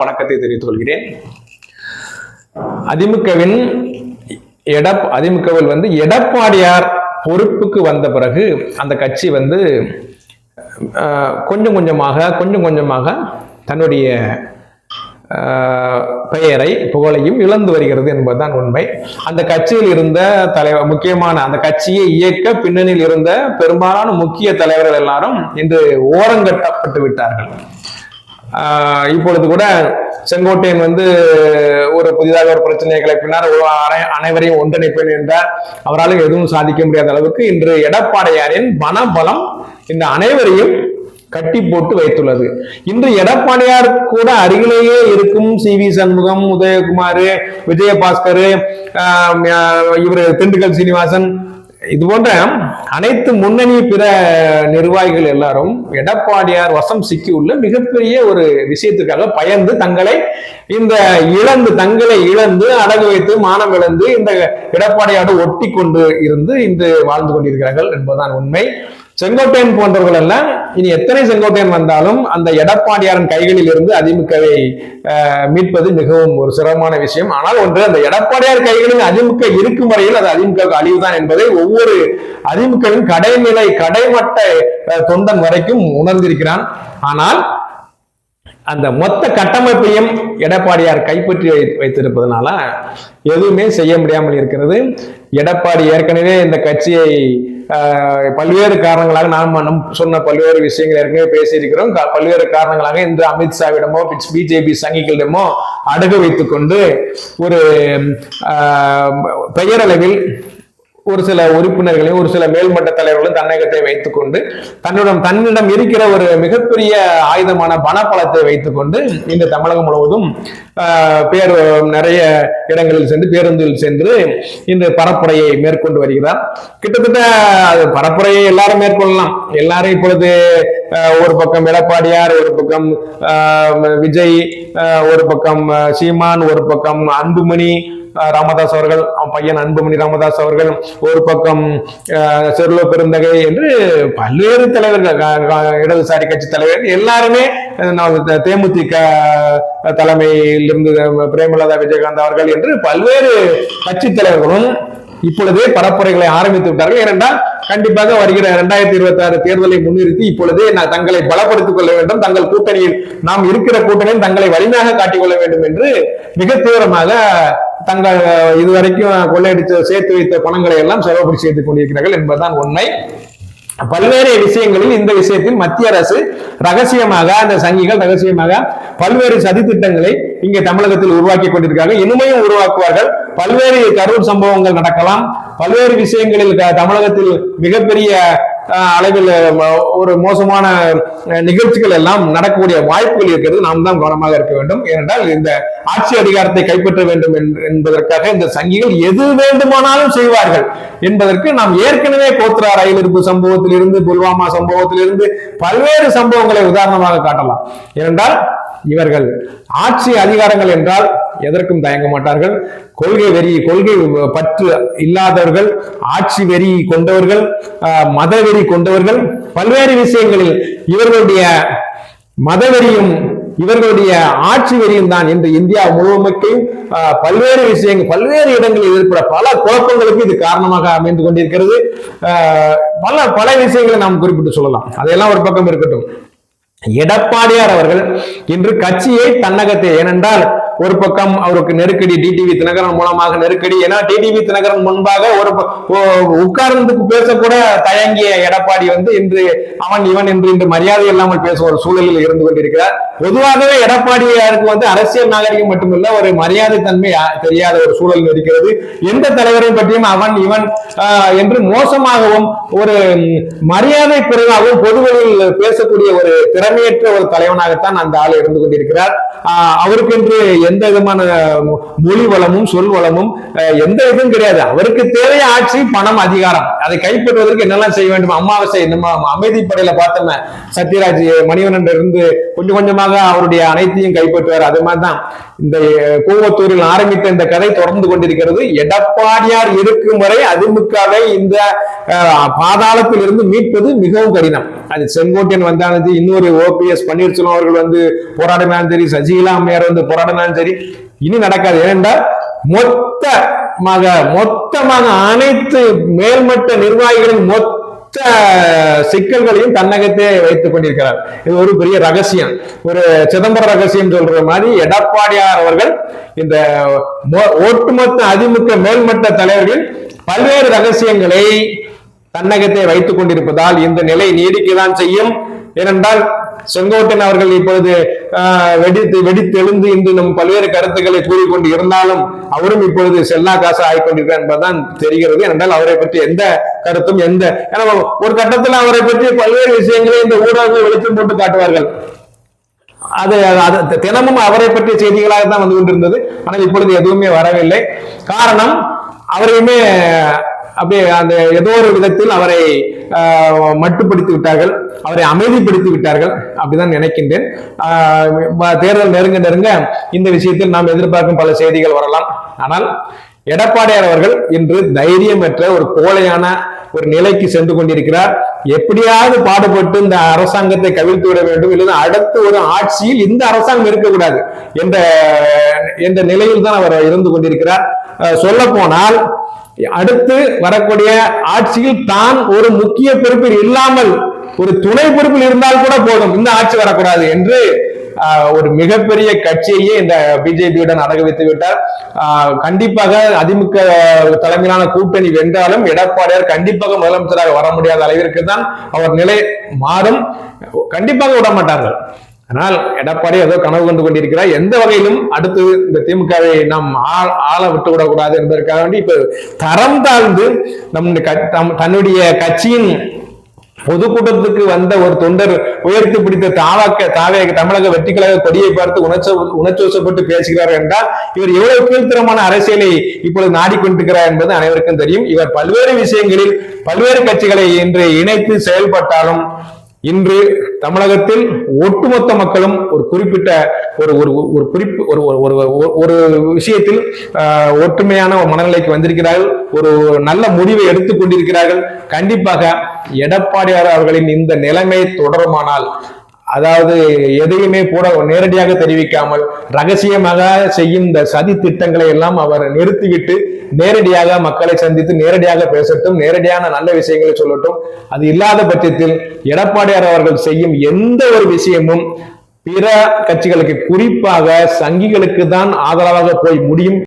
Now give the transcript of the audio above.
வணக்கத்தை தெரிவித்துக் கொள்கிறேன். அதிமுகவின் எடப் அதிமுகவில் வந்து எடப்பாடியார் பொறுப்புக்கு வந்த பிறகு அந்த கட்சி வந்து கொஞ்சம் கொஞ்சமாக கொஞ்சம் கொஞ்சமாக தன்னுடைய பெயரை புகழையும் இழந்து வருகிறது என்பதுதான் உண்மை. அந்த கட்சியில் இருந்த தலைவர் முக்கியமான அந்த கட்சியை இயக்க பின்னணியில் இருந்த பெரும்பாலான முக்கிய தலைவர்கள் எல்லாரும் இன்று ஓரங்கட்டப்பட்டு விட்டார்கள். இப்பொழுது கூட செங்கோட்டையன் வந்து ஒரு புதிதாக ஒரு பிரச்சனையை கிளப்பினார் அனைவரையும் ஒன்றிணைப்பேன் என்றார் அவரால் எதுவும் சாதிக்க முடியாத அளவுக்கு இன்று எடப்பாடியாரின் மனபலம் இந்த அனைவரையும் கட்டி போட்டு வைத்துள்ளது. இன்று எடப்பாடியார் கூட அருகிலேயே இருக்கும் சி. வி. சண்முகம் உதயகுமார் விஜயபாஸ்கர் இவர் திண்டுக்கல் சீனிவாசன் இது போன்ற அனைத்து முன்னணி பிற நிர்வாகிகள் எல்லாரும் எடப்பாடியார் வசம் சிக்கியுள்ள மிகப்பெரிய ஒரு விஷயத்துக்காக பயந்து தங்களை இந்த இழந்து தங்களை இழந்து அடகு வைத்து மானம் இழந்து இந்த எடப்பாடியாரோடு ஒட்டி கொண்டு இருந்து இன்று வாழ்ந்து கொண்டிருக்கிறார்கள் என்பதுதான் உண்மை. செங்கோட்டையன் போன்றவர்கள் எல்லாம் இனி எத்தனை செங்கோட்டையன் வந்தாலும் அந்த எடப்பாடியாரின் கைகளில் இருந்து அதிமுகவை அஹ், மீட்பது மிகவும் ஒரு சிரமமான விஷயம். ஆனால் ஒன்று அந்த எடப்பாடியார் கைகளில் அதிமுக இருக்கும் வரையில் அது அதிமுக அழிவுதான் என்பதை ஒவ்வொரு அதிமுகவின் கடைநிலை கடைமட்ட தொண்டன் வரைக்கும் உணர்ந்திருக்கிறான். ஆனால் அந்த மொத்த கட்டமைப்பையும் எடப்பாடியார் கைப்பற்றி வை- வைத்திருப்பதனால எதுவுமே செய்ய முடியாமல் இருக்கிறது. எடப்பாடி ஏற்கனவே இந்த கட்சியை பல்வேறு காரணங்களாக நாம் நம் சொன்ன பல்வேறு விஷயங்கள் ஏற்கனவே பேசியிருக்கிறோம். பல்வேறு காரணங்களாக இன்று அமித்ஷாவிடமோ பிஜேபி சங்கிகளிடமோ அடகு வைத்துக்கொண்டு ஒரு பெயரளவில் ஒரு சில உறுப்பினர்களையும் ஒரு சில மேல்மட்ட தலைவர்களும் தன்னகத்தை வைத்துக்கொண்டு தன்னிடம் தன்னிடம் இருக்கிற ஒரு மிகப்பெரிய ஆயுதமான பணப்பலத்தை வைத்துக்கொண்டு இந்த தமிழகம் முழுவதும் பேர் நிறைய இடங்களில் சென்று பேருந்தில் சென்று இந்த பரப்புரையை மேற்கொண்டு வருகிறார். கிட்டத்தட்ட அது பரப்புரையை எல்லாரும் மேற்கொள்ளலாம். எல்லாரும் இப்பொழுது ஒரு பக்கம் எடப்பாடியார் ஒரு பக்கம் விஜய் ஒரு பக்கம் சீமான் ஒரு பக்கம் அன்புமணி ராமதாஸ் அவர்கள் அவன் பையன் அன்புமணி ராமதாஸ் அவர்கள் ஒரு பக்கம் செருளோ பெருந்தகை என்று பல்வேறு தலைவர்கள் இடதுசாரி கட்சி தலைவர்கள் எல்லாருமே அஹ், நாம் த- தேமுதிக தலைமையிலிருந்து பிரேமலதா விஜயகாந்த் அவர்கள் என்று பல்வேறு கட்சி தலைவர்களும் இப்பொழுதே பரப்புரைகளை ஆரம்பித்து விட்டார்கள். ஏனென்றால் கண்டிப்பாக வருகிற இரண்டாயிரத்தி இருபத்தி ஆறு தேர்தலை முன்னிறுத்தி இப்பொழுதே நான் தங்களை பலப்படுத்திக் கொள்ள வேண்டும். தங்கள் கூட்டணியில் நாம் இருக்கிற கூட்டணியில் தங்களை வலிமையாக காட்டிக்கொள்ள வேண்டும் என்று மிக தீவிரமாக தங்கள் இதுவரைக்கும் கொள்ளையடித்து சேர்த்து வைத்த பணங்களை எல்லாம் செலவு செய்து கொண்டிருக்கிறார்கள் என்பதுதான் உண்மை. பல்வேறு விஷயங்களில் இந்த விஷயத்தில் மத்திய அரசு ரகசியமாக அந்த சங்கிகள் ரகசியமாக பல்வேறு சதி திட்டங்களை இங்கே தமிழகத்தில் உருவாக்கி கொண்டிருக்காங்க இனிமையும் உருவாக்குவார்கள். பல்வேறு கரூர் சம்பவங்கள் நடக்கலாம். பல்வேறு விஷயங்களில் தமிழகத்தில் மிகப்பெரிய அளவில் ஒரு மோசமான நிகழ்ச்சிகள் எல்லாம் நடக்கக்கூடிய வாய்ப்புகள் இருக்கிறது. நாம் தான் கவனமாக இருக்க வேண்டும். ஏனென்றால் இந்த ஆட்சி அதிகாரத்தை கைப்பற்ற வேண்டும் என்று- என்பதற்காக இந்த சங்கிகள் எது வேண்டுமானாலும் செய்வார்கள் என்பதற்கு நாம் ஏற்கனவே கோத்ரா ரயில் இருப்பு சம்பவத்திலிருந்து புல்வாமா சம்பவத்திலிருந்து பல்வேறு சம்பவங்களை உதாரணமாக காட்டலாம். ஏனென்றால் இவர்கள் ஆட்சி அதிகாரங்கள் என்றால் எதற்கும் தயங்க மாட்டார்கள். கொள்கை வெறி கொள்கை பற்று இல்லாதவர்கள் ஆட்சி வெறி கொண்டவர்கள் ஆஹ், மத வெறி கொண்டவர்கள் பல்வேறு விஷயங்களில் இவர்களுடைய மதவெறியும் இவர்களுடைய ஆட்சி வெறியும் தான் இன்று இந்தியா முழுமைக்கும் ஆஹ், பல்வேறு விஷயங்கள் பல்வேறு இடங்களில் ஏற்பட பல குழப்பங்களுக்கு இது காரணமாக அமைந்து கொண்டிருக்கிறது. ஆஹ், பல பல விஷயங்களை நாம் குறிப்பிட்டு சொல்லலாம். அதையெல்லாம் ஒரு பக்கம் இருக்கட்டும். எடப்பாடியார் அவர்கள் இன்று கட்சியை தன்னகத்தை. ஏனென்றால் ஒரு பக்கம் அவருக்கு நெருக்கடி டிடிவி தினகரன் மூலமாக நெருக்கடி. ஏன்னா டிடிவி தினகரன் முன்பாக ஒரு ப- உட்கார்ந்து பேசக்கூட தயங்கிய எடப்பாடி வந்து இன்று அவன் இவன் என்று இன்று மரியாதை இல்லாமல் பேசும் ஒரு சூழலில் இருந்து கொண்டிருக்கிறார். பொதுவாகவே எடப்பாடியாருக்கு வந்து அரசியல் நாகரிகம் மட்டுமல்ல ஒரு மரியாதை தன்மை தெரியாத ஒரு சூழல் இருக்கிறது. எந்த தலைவரை பற்றியும் அவன் இவன் ஆஹ், என்று மோசமாகவும் ஒரு மரியாதை குறைவாகவும் பொதுவெளியில் பேசக்கூடிய ஒரு திறமையற்ற ஒரு தலைவனாகத்தான் அந்த ஆள் இருந்து கொண்டிருக்கிறார். ஆஹ், அவருக்கென்று எந்த விதமான மொழி வளமும் சொல் வளமும் எந்த இதுவும் கிடையாது. அவருக்கு தேவை ஆட்சி பணம் அதிகாரம். அதை கைப்பற்றுவதற்கு என்னெல்லாம் செய்ய வேண்டும்? அமாவாசை நம்ம அமைதிப்படையில பார்த்தோமே சத்யராஜ் மணிவனன் இருந்து கொஞ்சம் கொஞ்சமாக நிச்சயமாக அவருடைய அனைத்தையும் கைப்பற்றுவார். அது மாதிரிதான் இந்த கூவத்தூரில் ஆரம்பித்த இந்த கதை தொடர்ந்து கொண்டிருக்கிறது. எடப்பாடியார் இருக்கும் வரை அதிமுகவை இந்த பாதாளத்தில் இருந்து மீட்பது மிகவும் கடினம். அது செங்கோட்டையன் வந்தாலும் இன்னொரு ஓபிஎஸ் பன்னீர்செல்வம் அவர்கள் வந்து போராடினாலும் சரி சசிகலா அம்மையார் வந்து போராடினாலும் சரி இனி நடக்காது. ஏனென்றால் மொத்தமாக மொத்தமாக அனைத்து மேல்மட்ட நிர்வாகிகளின் மொத்த சிக்கல்களையும் தன்னகத்தே வைத்துக் கொண்டிருக்கிறார். இது ஒரு பெரிய ரகசியம். ஒரு சிதம்பர ரகசியம் சொல்ற மாதிரி எடப்பாடியார் அவர்கள் இந்த ஒட்டுமொத்த அதிமுக மேல்மட்ட தலைவர்கள் பல்வேறு ரகசியங்களை தன்னகத்தை வைத்துக் கொண்டிருப்பதால் இந்த நிலை நீடிக்கதான் செய்யும். ஏனென்றால் செங்கோட்டன் அவர்கள் இப்பொழுது வெடித்து வெடித்தெழுந்து இன்று நம் பல்வேறு கருத்துக்களை கூறிக்கொண்டு இருந்தாலும் அவரும் இப்பொழுது செல்லா காசா ஆகிக்கொண்டிருக்கிறார் என்பதுதான் தெரிகிறது. ஏனென்றால் அவரை பற்றி எந்த கருத்தும் எந்த? ஏன்னா ஒரு கட்டத்தில் அவரை பற்றி பல்வேறு விஷயங்களை இந்த ஊடகங்கள் வெளிச்சம் போட்டு காட்டுவார்கள். அது அது தினமும் அவரை பற்றிய செய்திகளாக தான் வந்து கொண்டிருந்தது. ஆனால் இப்பொழுது எதுவுமே வரவில்லை. காரணம் அவரையுமே அப்படியே அந்த ஏதோ ஒரு விதத்தில் அவரை ஆஹ், மட்டுப்படுத்தி விட்டார்கள். அவரை அமைதிப்படுத்தி விட்டார்கள். அப்படிதான் நினைக்கின்றேன். ஆஹ், தேர்தல் நெருங்க நெருங்க இந்த விஷயத்தில் நாம் எதிர்பார்க்கும் பல செய்திகள் வரலாம். ஆனால் எடப்பாடியார் அவர்கள் இன்று தைரியமற்ற ஒரு கோழையான ஒரு நிலைக்கு சென்று கொண்டிருக்கிறார். எப்படியாவது பாடுபட்டு இந்த அரசாங்கத்தை கவிழ்த்து விட வேண்டும். இல்லைன்னா அடுத்து ஒரு ஆட்சியில் இந்த அரசாங்கம் இருக்கக்கூடாது என்ற என்ற நிலையில் தான் அவர் இருந்து கொண்டிருக்கிறார். சொல்ல போனால் அடுத்து வரக்கூடிய ஆட்சியில் தான் ஒரு முக்கிய பொறுப்பில் இல்லாமல் ஒரு துணை பொறுப்பில் இருந்தால் கூட போதும். இந்த ஆட்சி வரக்கூடாது என்று ஒரு மிகப்பெரிய கட்சியையே இந்த பிஜேபியுடன் அடக வைத்து விட்டார். ஆஹ், கண்டிப்பாக அதிமுக தலைமையிலான கூட்டணி வென்றாலும் எடப்பாடியார் கண்டிப்பாக முதலமைச்சராக வர முடியாத அளவிற்கு தான் அவர் நிலை மாறும். கண்டிப்பாக விட மாட்டார்கள். ஆனால் எடப்பாடி ஏதோ கனவு கொண்டு கொண்டிருக்கிறார். எந்த வகையிலும் அடுத்து இந்த திமுகவை நாம் ஆள விட்டு விடக்கூடாது என்பதற்காக வேண்டி இப்ப தரம் தாழ்ந்து நம் தம்- தன்னுடைய கட்சியின் பொதுக்கூட்டத்துக்கு வந்த ஒரு தொண்டர் உயர்த்தி பிடித்த தாவாக்க தாவே தமிழக வெற்றிக்கழக கொடியை பார்த்து உணர்ச்ச உணர்ச்சோசப்பட்டு பேசுகிறார் என்றால் இவர் எவ்வளவு கீழ்த்தரமான அரசியலை இப்பொழுது நாடிக்கொண்டிருக்கிறார் என்பது அனைவருக்கும் தெரியும். இவர் பல்வேறு விஷயங்களில் பல்வேறு கட்சிகளை இன்று இணைத்து செயல்பட்டாலும் இன்று தமிழகத்தில் ஒட்டுமொத்த மக்களும் ஒரு குறிப்பிட்ட ஒரு ஒரு ஒரு குறிப்பு ஒரு ஒரு ஒரு ஒரு- விஷயத்தில் ஒற்றுமையான ஒரு மனநிலைக்கு வந்திருக்கிறார்கள். ஒரு நல்ல முடிவை எடுத்துக் கொண்டிருக்கிறார்கள். கண்டிப்பாக எடப்பாடியார் அவர்களின் இந்த நிலைமை தொடருமானால் அதாவது எதையுமே கூட நேரடியாக தெரிவிக்காமல் ரகசியமாக செய்யும் இந்த சதி திட்டங்களை எல்லாம் அவர் நிறுத்திவிட்டு நேரடியாக மக்களை சந்தித்து நேரடியாக பேசட்டும் நேரடியான நல்ல விஷயங்களை சொல்லட்டும். அது இல்லாத பட்சத்தில் எடப்பாடியார் அவர்கள் செய்யும் எந்த ஒரு விஷயமும் பிற கட்சிகளுக்கு குறிப்பாக சங்கிகளுக்கு தான் ஆதரவாக போய் முடியும்.